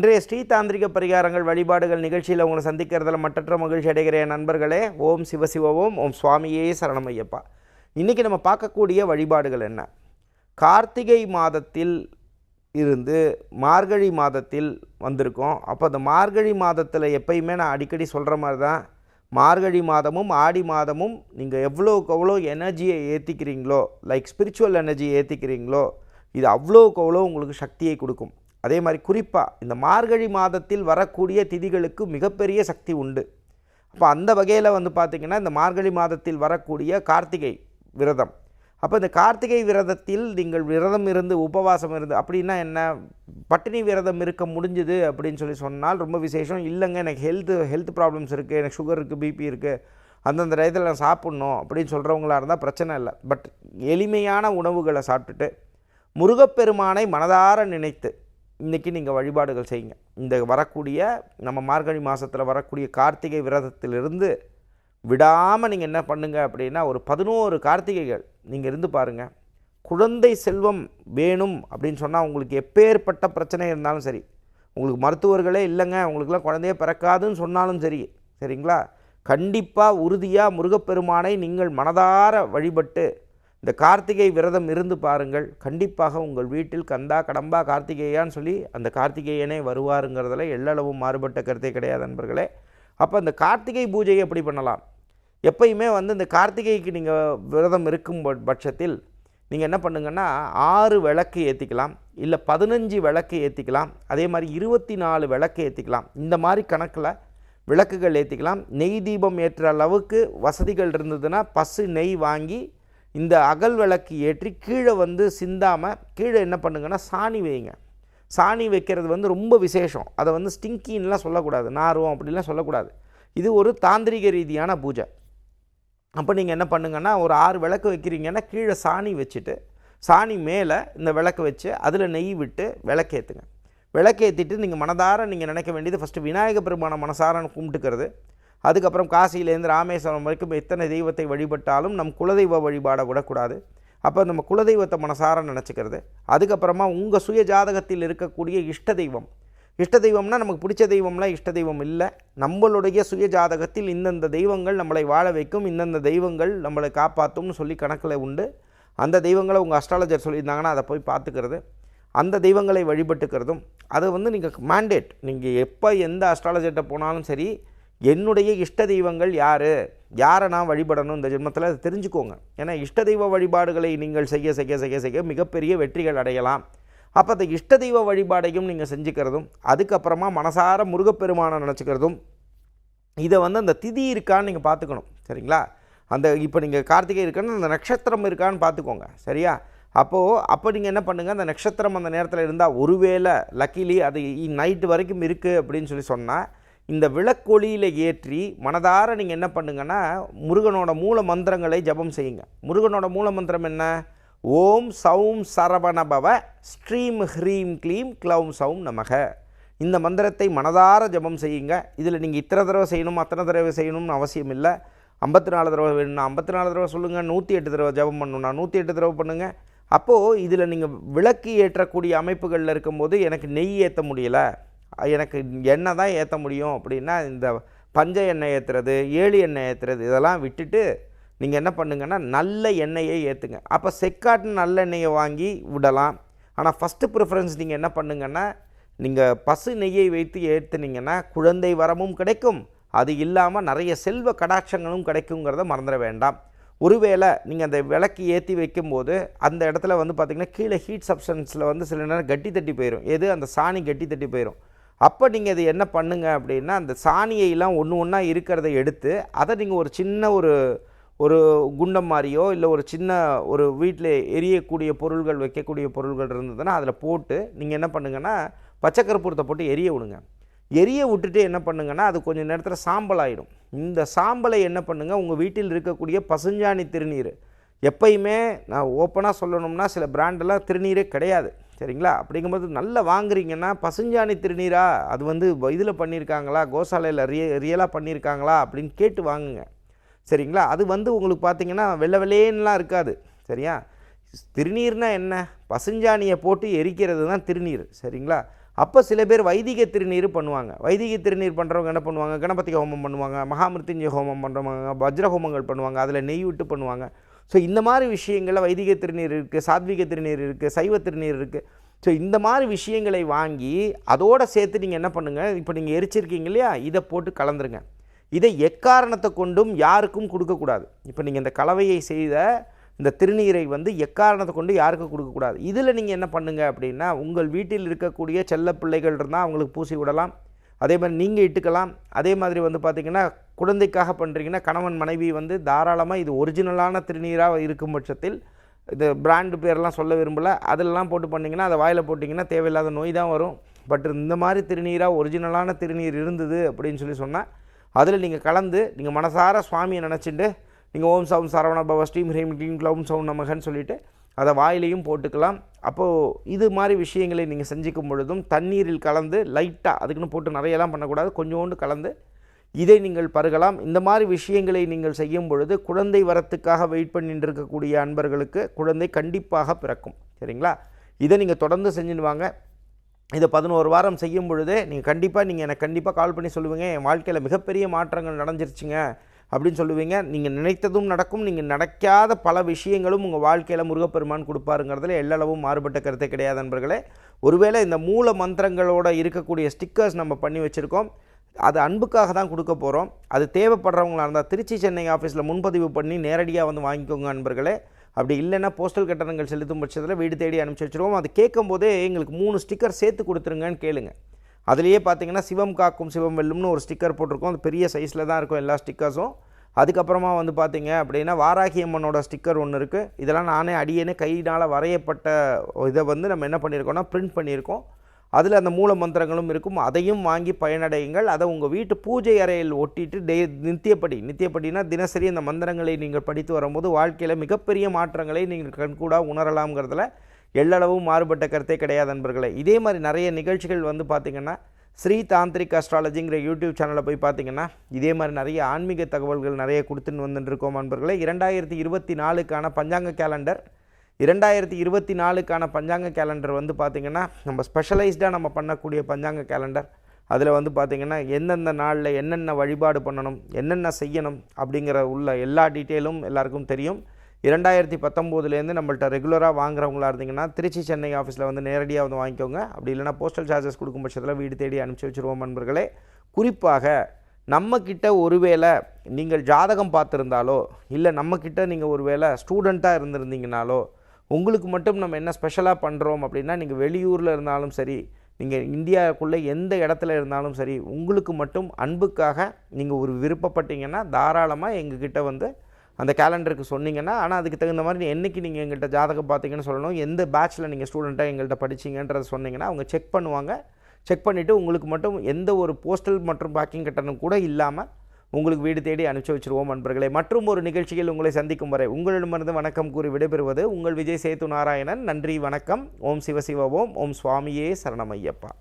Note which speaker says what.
Speaker 1: இன்றைய ஸ்ரீதாந்திரிக பரிகாரங்கள் வழிபாடுகள் நிகழ்ச்சியில் உங்களை சந்திக்கிறதுல மற்றற்ற மகிழ்ச்சி அடைகிறேன் நண்பர்களே. ஓம் சிவசிவோம் ஓம் ஓம் சுவாமியே சரணமையப்பா. இன்றைக்கி நம்ம பார்க்கக்கூடிய வழிபாடுகள் என்ன? கார்த்திகை மாதத்தில் இருந்து மார்கழி மாதத்தில் வந்திருக்கோம். அப்போ அந்த மார்கழி மாதத்தில் எப்பயுமே நான் அடிக்கடி சொல்கிற மாதிரி தான் மார்கழி மாதமும் ஆடி மாதமும் நீங்கள் எவ்வளோக்கு அவ்வளோ எனர்ஜியை ஏற்றிக்கிறீங்களோ லைக் ஸ்பிரிச்சுவல் எனர்ஜியை ஏற்றிக்கிறீங்களோ இது அவ்வளோக்கு அவ்வளோ உங்களுக்கு சக்தியை கொடுக்கும். அதே மாதிரி குறிப்பாக இந்த மார்கழி மாதத்தில் வரக்கூடிய திதிகளுக்கு மிகப்பெரிய சக்தி உண்டு. அப்போ அந்த வகையில் வந்து பார்த்திங்கன்னா இந்த மார்கழி மாதத்தில் வரக்கூடிய கார்த்திகை விரதம். அப்போ இந்த கார்த்திகை விரதத்தில் நீங்கள் விரதம் இருந்து உபவாசம் இருந்து அப்படின்னா என்ன? பட்டினி விரதம் இருக்க முடிஞ்சுது அப்படின்னு சொல்லி சொன்னால் ரொம்ப விசேஷம். இல்லைங்க எனக்கு ஹெல்த்து ஹெல்த் ப்ராப்ளம்ஸ் இருக்குது எனக்கு சுகர் இருக்குது பிபி இருக்குது அந்தந்த டயத்தில் நான் சாப்பிட்ணும் அப்படின்னு சொல்கிறவங்களா இருந்தால் பிரச்சனை இல்லை. பட் எளிமையான உணவுகளை சாப்பிட்டுட்டு முருகப்பெருமானை மனதார நினைத்து இன்றைக்கி நீங்கள் வழிபாடுகள் செய்யுங்க. இந்த வரக்கூடிய நம்ம மார்கழி மாதத்தில் வரக்கூடிய கார்த்திகை விரதத்திலிருந்து விடாமல் நீங்கள் என்ன பண்ணுங்கள் அப்படின்னா ஒரு பதினோரு கார்த்திகைகள் நீங்கள் இருந்து பாருங்கள் குழந்தை செல்வம் வேணும் அப்படின்னு சொன்னால் உங்களுக்கு எப்பேற்பட்ட பிரச்சனை இருந்தாலும் சரி. உங்களுக்கு மருத்துவர்களே இல்லைங்க உங்களுக்குலாம் குழந்தையே பிறக்காதுன்னு சொன்னாலும் சரி. சரிங்களா? கண்டிப்பாக உறுதியாக முருகப்பெருமானை நீங்கள் மனதார வழிபட்டு இந்த கார்த்திகை விரதம் இருந்து பாருங்கள். கண்டிப்பாக உங்கள் வீட்டில் கந்தா கடம்பா கார்த்திகேயான்னு சொல்லி அந்த கார்த்திகேயனே வருவாருங்கிறதுல எல்லளவும் மாறுபட்ட கருத்தே கிடையாது நண்பர்களே. அப்போ அந்த கார்த்திகை பூஜையை எப்படி பண்ணலாம்? எப்பயுமே வந்து இந்த கார்த்திகைக்கு நீங்கள் விரதம் இருக்கும் ப- பட்சத்தில் நீங்கள் என்ன பண்ணுங்கன்னா ஆறு விளக்கு ஏற்றிக்கலாம் இல்லை பதினஞ்சு விளக்கு ஏற்றிக்கலாம் அதே மாதிரி இருபத்தி நாலு விளக்கு ஏற்றிக்கலாம் இந்த மாதிரி கணக்கில் விளக்குகள் ஏற்றிக்கலாம் நெய் தீபம் ஏற்ற அளவுக்கு வசதிகள் இருந்ததுன்னா பசு நெய் வாங்கி இந்த அகல் விளக்கு ஏற்றி கீழே வந்து சிந்தாமல் கீழே என்ன பண்ணுங்கன்னா சாணி வைங்க. சாணி வைக்கிறது வந்து ரொம்ப விசேஷம். அதை வந்து ஸ்டிங்கின்லாம் சொல்லக்கூடாது. நாரும் அப்படிலாம் சொல்லக்கூடாது. இது ஒரு தாந்திரிக ரீதியான பூஜை. அப்போ நீங்கள் என்ன பண்ணுங்கன்னா ஒரு ஆறு விளக்கு வைக்கிறீங்கன்னா கீழே சாணி வச்சுட்டு சாணி மேலே இந்த விளக்கு வச்சு அதில் நெய் விட்டு விளக்கேற்றுங்க விளக்கேற்றிட்டு நீங்கள் மனதார நீங்கள் நினைக்க வேண்டியது ஃபஸ்ட்டு விநாயக பெருமான மனசார கும்பிட்டுக்கிறது அதுக்கப்புறம் காசியிலேருந்து ராமேஸ்வரம் வரைக்கும் எத்தனை தெய்வத்தை வழிபட்டாலும் நம் குலதெய்வ வழிபாடை விடக்கூடாது. அப்போ நம்ம குலதெய்வத்தை மனசார நினச்சிக்கிறது. அதுக்கப்புறமா உங்கள் சுய ஜாதகத்தில் இருக்கக்கூடிய இஷ்ட தெய்வம். இஷ்ட தெய்வம்னா நமக்கு பிடிச்ச தெய்வம்லாம் இஷ்ட தெய்வம் இல்லை. நம்மளுடைய சுய ஜாதகத்தில் இந்தந்த தெய்வங்கள் நம்மளை வாழ வைக்கும் இந்தந்த தெய்வங்கள் நம்மளை காப்பாற்றும்னு சொல்லி கணக்கில் உண்டு. அந்த தெய்வங்களை உங்கள் அஸ்ட்ராலஜர் சொல்லியிருந்தாங்கன்னா அதை போய் பார்த்துக்கிறது. அந்த தெய்வங்களை வழிபட்டுக்கிறதும். அது வந்து நீங்கள் மேண்டேட் நீங்கள் எப்போ எந்த அஸ்ட்ராலஜர்கிட்ட போனாலும் சரி என்னுடைய இஷ்ட தெய்வங்கள் யார்? யாரை நான் வழிபடணும் இந்த ஜென்மத்தில்? அதை தெரிஞ்சுக்கோங்க. ஏன்னா இஷ்ட தெய்வ வழிபாடுகளை நீங்கள் செய்ய செய்ய செய்ய செய்ய மிகப்பெரிய வெற்றிகள் அடையலாம். அப்போ அந்த இஷ்ட தெய்வ வழிபாடையும் நீங்கள் செஞ்சுக்கிறதும் அதுக்கப்புறமா மனசார முருகப்பெருமானை நினச்சிக்கிறதும் இதை வந்து அந்த திதி இருக்கான்னு நீங்கள் பார்த்துக்கணும். சரிங்களா? அந்த இப்போ நீங்கள் கார்த்திகை இருக்கான்னு அந்த நட்சத்திரம் இருக்கான்னு பார்த்துக்கோங்க. சரியா? அப்போது அப்போ நீங்கள் என்ன பண்ணுங்கள் அந்த நட்சத்திரம் அந்த நேரத்தில் இருந்தால் ஒருவேளை லக்கிலி அது நைட்டு வரைக்கும் இருக்குது அப்படின்னு சொல்லி சொன்னால் இந்த விளக்கொலியில் ஏற்றி மனதார நீங்கள் என்ன பண்ணுங்கன்னா முருகனோட மூல மந்திரங்களை ஜபம் செய்யுங்க. முருகனோட மூல மந்திரம் என்ன? ஓம் சௌம் சரவணபவ ஸ்ரீம் ஹ்ரீம் க்ளீம் க்ளௌம் சௌம் நமக. இந்த மந்திரத்தை மனதார ஜபம் செய்யுங்க. இதில் நீங்கள் இத்தனை தடவை செய்யணும்? அத்தனை தடவை செய்யணும்னு அவசியம் இல்லை. ஐம்பத்தி நாலு தடவை வேணும்னா ஐம்பத்தி நாலு தடவை சொல்லுங்கள் நூற்றி எட்டு தடவை ஜபம் பண்ணணும்னா நூற்றி எட்டு தடவை பண்ணுங்கள் அப்போது இதில் நீங்கள் விளக்கு ஏற்றக்கூடிய அமைப்புகளில் இருக்கும்போது எனக்கு நெய் ஏற்ற முடியலை. எனக்கு எண்ணெய் தான் ஏற்ற முடியும் அப்படின்னா இந்த பஞ்ச எண்ணெய் ஏற்றுறது ஏழு எண்ணெய் ஏற்றுறது இதெல்லாம் விட்டுட்டு நீங்கள் என்ன பண்ணுங்கன்னா நல்ல எண்ணெயை ஏற்றுங்க அப்போ செக்காட்டு நல்ல எண்ணெயை வாங்கி விடலாம். ஆனால் ஃபஸ்ட்டு ப்ரிஃபரன்ஸ் நீங்கள் என்ன பண்ணுங்கன்னா நீங்கள் பசு நெய்யை வைத்து ஏற்றுனீங்கன்னா குழந்தை வரமும் கிடைக்கும். அது இல்லாமல் நிறைய செல்வ கடாட்சங்களும் கிடைக்குங்கிறத மறந்துட வேண்டாம். ஒருவேளை நீங்கள் அந்த விளக்கு ஏற்றி வைக்கும்போது அந்த இடத்துல வந்து பார்த்திங்கன்னா கீழே ஹீட் சப்ஸ்டன்ஸில் வந்து சில நேரம் கட்டி தட்டி போயிடும் எது? அந்த சாணி கட்டி தட்டி போயிடும் அப்போ நீங்கள் இது என்ன பண்ணுங்க அப்படின்னா அந்த சாணியெல்லாம் ஒன்று ஒன்றா இருக்கிறத எடுத்து அதை நீங்கள் ஒரு சின்ன ஒரு ஒரு குண்டம் மாதிரியோ இல்லை ஒரு சின்ன ஒரு வீட்டில் எரியக்கூடிய பொருள்கள் வைக்கக்கூடிய பொருள்கள் இருந்ததுன்னா அதில் போட்டு நீங்கள் என்ன பண்ணுங்கன்னா பச்சை கற்பூரத்தை போட்டு எரிய விடுங்க. எரிய விட்டுட்டு என்ன பண்ணுங்கன்னா அது கொஞ்சம் நேரத்தில் சாம்பல் ஆகிடும் இந்த சாம்பலை என்ன பண்ணுங்கள் உங்கள் வீட்டில் இருக்கக்கூடிய பசுஞ்சாணி திருநீர். எப்பயுமே நான் ஓப்பனாக சொல்லணும்னா சில பிராண்டெல்லாம் திருநீரே கிடையாது. சரிங்களா? அப்படிங்கும்போது நல்லா வாங்குறீங்கன்னா பசுஞ்சாணி திருநீரா அது வந்து இதில் பண்ணியிருக்காங்களா கோசாலையில் ரிய ரியலாக பண்ணியிருக்காங்களா அப்படின்னு கேட்டு வாங்குங்க. சரிங்களா? அது வந்து உங்களுக்கு பார்த்தீங்கன்னா வெள்ளை வெள்ளேன்னுலாம் இருக்காது. சரியா? திருநீர்னால் என்ன? பசுஞ்சாணியை போட்டு எரிக்கிறது தான் திருநீர். சரிங்களா? அப்போ சில பேர் வைதிக திருநீர் பண்ணுவாங்க. வைதிக திருநீர் பண்ணுறவங்க என்ன பண்ணுவாங்க? கணபதி ஹோமம் பண்ணுவாங்க. மகாமிருத்யுஞ்சய ஹோமம் பண்ணுறவங்க வஜ்ர ஹோமங்கள் பண்ணுவாங்க. அதில் நெய் விட்டு பண்ணுவாங்க. ஸோ இந்த மாதிரி விஷயங்களில் வைதிக திருநீர் இருக்குது சாத்விக திருநீர் இருக்குது சைவ திருநீர் இருக்குது ஸோ இந்த மாதிரி விஷயங்களை வாங்கி அதோட சேர்த்து நீங்கள் என்ன பண்ணுங்கள் இப்போ நீங்கள் எரிச்சிருக்கீங்க இல்லையா? இதை போட்டு கலந்துருங்க. இதை எக்காரணத்தை கொண்டும் யாருக்கும் கொடுக்கக்கூடாது இப்போ நீங்கள் இந்த கலவையை செய்த இந்த திருநீரை வந்து எக்காரணத்தை கொண்டு யாருக்கும் கொடுக்கக்கூடாது இதில் நீங்கள் என்ன பண்ணுங்கள் அப்படின்னா உங்கள் வீட்டில் இருக்கக்கூடிய செல்ல பிள்ளைகள் இருந்தால் அவங்களுக்கு பூசி விடலாம். அதே மாதிரி நீங்கள் இட்டுக்கலாம். அதே மாதிரி வந்து பார்த்திங்கன்னா குழந்தைக்காக பண்ணுறீங்கன்னா கணவன் மனைவி வந்து தாராளமாக இது ஒரிஜினலான திருநீராக இருக்கும் பட்சத்தில் இது பிராண்டு பேரெலாம் சொல்ல விரும்பலை. அதெல்லாம் போட்டு பண்ணிங்கன்னா அதை வாயில் போட்டிங்கன்னா தேவையில்லாத நோய் தான் வரும். பட் இந்த மாதிரி திருநீராக ஒரிஜினலான திருநீர் இருந்தது அப்படின்னு சொல்லி சொன்னால் அதில் நீங்கள் கலந்து நீங்கள் மனசார சுவாமியை நினச்சிட்டு நீங்கள் ஓம் சவுன் சரவண பவ ஸ்ரீம் ஹ்ரீம் க்ளீம் க்ளௌம் சவுன் நமகன்னு சொல்லிவிட்டு அதை வாயிலையும் போட்டுக்கலாம். அப்போது இது மாதிரி விஷயங்களை நீங்கள் செஞ்சுக்கும் பொழுதும் தண்ணீரில் கலந்து லைட்டாக அதுக்குன்னு போட்டு நிறையலாம் பண்ணக்கூடாது. கொஞ்சோண்டு கலந்து இதை நீங்கள் பருகலாம். இந்த மாதிரி விஷயங்களை நீங்கள் செய்யும் பொழுது குழந்தை வரத்துக்காக வெயிட் பண்ணிட்டு இருக்கக்கூடிய அன்பர்களுக்கு குழந்தை கண்டிப்பாக பிறக்கும். சரிங்களா? இதை நீங்கள் தொடர்ந்து செஞ்சுடுவாங்க இதை பதினோரு வாரம் செய்யும் பொழுதே நீங்கள் கண்டிப்பாக நீங்கள் எனக்கு கண்டிப்பாக கால் பண்ணி சொல்லுவீங்க. என் வாழ்க்கையில் மிகப்பெரிய மாற்றங்கள் நடந்துருச்சுங்க அப்படின்னு சொல்லுவீங்க. நீங்கள் நினைத்ததும் நடக்கும். நீங்கள் நடக்காத பல விஷயங்களும் உங்கள் வாழ்க்கையில் முருகப்பெருமான் கொடுப்பாருங்கிறதுல எல்லளவும் மாறுபட்ட கருத்தை கிடையாது நண்பர்களே ஒருவேளை இந்த மூல மந்திரங்களோட இருக்கக்கூடிய ஸ்டிக்கர்ஸ் நம்ம பண்ணி வச்சுருக்கோம். அது அன்புக்காக தான் கொடுக்க போகிறோம் அது தேவைப்படுறவங்களாக இருந்தால் திருச்சி சென்னை ஆஃபீஸில் முன்பதிவு பண்ணி நேரடியாக வந்து வாங்கிக்கோங்க நண்பர்களே. அப்படி இல்லைன்னா போஸ்டல் கட்டணங்கள் செலுத்தும் பட்சத்தில் வீடு தேடி அனுப்பிச்சி வச்சுருவோம். அது கேட்கும் போதே எங்களுக்கு மூணு ஸ்டிக்கர் சேர்த்து கொடுத்துருங்கன்னு கேளுங்க. அதுலேயே பார்த்தீங்கன்னா சிவம் காக்கும் சிவம் வெல்லும்னு ஒரு ஸ்டிக்கர் போட்டிருக்கோம். அது பெரிய சைஸில் தான் இருக்கும் எல்லா ஸ்டிக்கர்ஸும் அதுக்கப்புறமா வந்து பார்த்தீங்க அப்படின்னா வாராகி அம்மனோட ஸ்டிக்கர் ஒன்று இருக்குது இதெல்லாம் நானே அடியேனே கையினால் வரையப்பட்ட இதை வந்து நம்ம என்ன பண்ணியிருக்கோம்னா பிரிண்ட் பண்ணியிருக்கோம். அதில் அந்த மூல மந்திரங்களும் இருக்கும். அதையும் வாங்கி பயனடையுங்கள். அதை உங்கள் வீட்டு பூஜை அறையில் ஒட்டிட்டு டே நித்தியப்படி நித்தியப்படினா தினசரி அந்த மந்திரங்களை நீங்கள் படித்து வரும்போது வாழ்க்கையில் மிகப்பெரிய மாற்றங்களை நீங்கள் கண்கூடாக உணரலாம்ங்கிறதுல எல்லளவும் மாறுபட்ட கருத்தே கிடையாது நண்பர்களே. இதே மாதிரி நிறைய நிகழ்ச்சிகள் வந்து பார்த்திங்கன்னா ஸ்ரீ தாந்திரிக் அஸ்ட்ராலஜிங்கிற யூடியூப் சேனலில் போய் பார்த்தீங்கன்னா இதே மாதிரி நிறைய ஆன்மீக தகவல்கள் நிறைய கொடுத்துன்னு வந்துட்டு இருக்கோம் நண்பர்களே. இரண்டாயிரத்தி இருபத்தி நாலுக்கான பஞ்சாங்க கேலண்டர் இரண்டாயிரத்தி இருபத்தி நாலுக்கான பஞ்சாங்க கேலண்டர் வந்து பார்த்திங்கன்னா நம்ம ஸ்பெஷலைஸ்டாக நம்ம பண்ணக்கூடிய பஞ்சாங்க கேலண்டர் அதில் வந்து பார்த்திங்கன்னா எந்தெந்த நாளில் என்னென்ன வழிபாடு பண்ணணும் என்னென்ன செய்யணும் அப்படிங்கிற உள்ள எல்லா டீட்டெயிலும் எல்லாருக்கும் தெரியும். இரண்டாயிரத்தி பத்தொம்போதுலேருந்து நம்மள்ட்ட ரெகுலராக வாங்குறவங்களா இருந்தீங்கன்னா திருச்சி சென்னை ஆஃபீஸில் வந்து நேரடியாக வந்து வாங்கிக்கோங்க. அப்படி இல்லைனா போஸ்டல் சார்ஜஸ் கொடுக்கும் பட்சத்தில் வீடு தேடி அனுப்பிச்சி வச்சுருவோம் நண்பர்களே. குறிப்பாக நம்மக்கிட்ட ஒருவேளை நீங்கள் ஜாதகம் பார்த்துருந்தாலோ இல்லை நம்மக்கிட்ட நீங்கள் ஒருவேளை ஸ்டூடெண்ட்டாக இருந்திருந்தீங்கனாலோ உங்களுக்கு மட்டும் நம்ம என்ன ஸ்பெஷலாக பண்ணுறோம் அப்படின்னா நீங்கள் வெளியூரில் இருந்தாலும் சரி நீங்கள் இந்தியாவுக்குள்ளே எந்த இடத்துல இருந்தாலும் சரி உங்களுக்கு மட்டும் அன்புக்காக நீங்கள் ஒரு விருப்பப்பட்டீங்கன்னா தாராளமாக எங்ககிட்ட வந்து அந்த கேலண்டருக்கு சொன்னீங்கன்னா ஆனால் அதுக்கு தகுந்த மாதிரி என்றைக்கு நீங்கள் எங்கள்கிட்ட ஜாதகம் பார்த்தீங்கன்னு சொல்லணும் எந்த பேட்ச்சில் நீங்கள் ஸ்டூடெண்ட்டாக எங்கள்கிட்ட படிச்சீங்கன்றதை சொன்னீங்கன்னா அவங்க செக் பண்ணுவாங்க. செக் பண்ணிவிட்டு உங்களுக்கு மட்டும் எந்த ஒரு போஸ்டல் மற்றும் பேக்கிங் கட்டணம் கூட இல்லாமல் உங்களுக்கு வீடு தேடி அனுப்பிச்சு வச்சுருவோம் நண்பர்களே. மற்றும் ஒரு நிகழ்ச்சியில் உங்களை சந்திக்கும் வரை உங்களிடமிருந்து வணக்கம் கூறி விடைபெறுவது உங்கள் விஜய் சேத்து நாராயணன். நன்றி வணக்கம். ஓம் சிவசிவ ஓம். ஓம் சுவாமியே சரணமையப்பா